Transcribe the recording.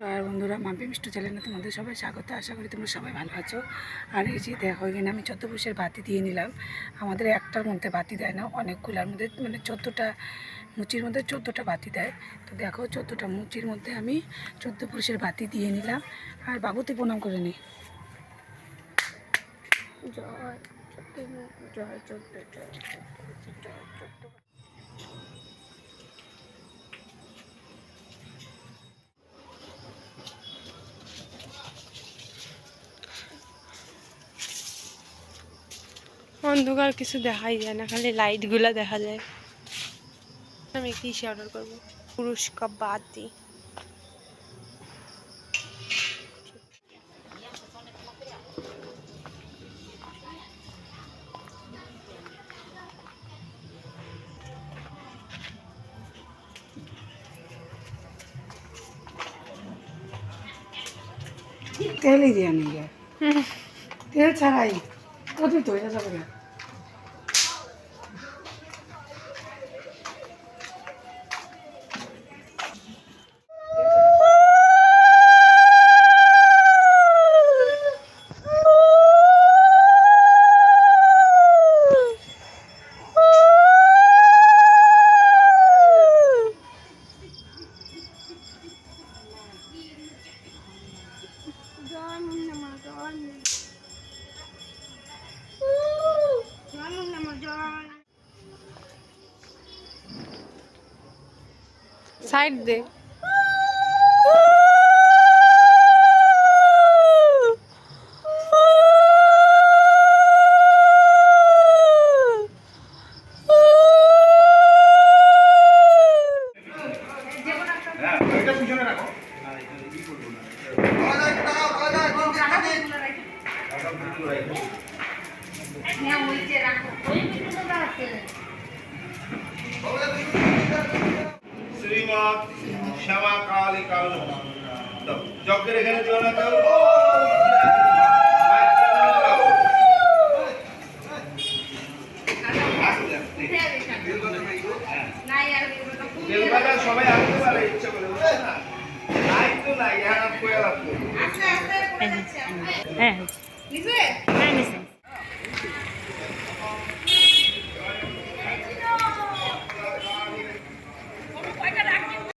আর বন্ধুরা, মাম্পি মিষ্টি চ্যানেলে তোমাদের সবাই স্বাগত। আশা করি তোমরা সবাই ভালো আছো। আর এই যে দেখো, এখানে আমি চোদ্দ পুরুষের বাতি দিয়ে নিলাম। আমাদের একটার মধ্যে বাতি দেয় না, অনেকগুলোর মধ্যে মানে চোদ্দোটা মুচির মধ্যে চোদ্দোটা বাতি দেয়। তো দেখো, চোদ্দোটা মুচির মধ্যে আমি চোদ্দ পুরুষের বাতি দিয়ে নিলাম। আর বাবুতে প্রণাম করে নিই জয় জয়, চোদ্দ, জয় অন্ধকার কিছু দেখাই যায় না খালি লাইটগুলো দেখা যায় আমি কিসে অর্ডার করব পুরস্কার বাতি তেলই দিয়ে নিয়ে যায় তেল ছাড়াই কতই তো হয়ে যাবে না সাইড দে। শ্রীমৎ শ্যামা কালী কাল যজ্ঞের এখানে দিও না কেউ। সবাই আসতে পারে ইচ্ছা করে বুঝছে না? নাই তো নাই এখন কোয়া হ্যাঁ।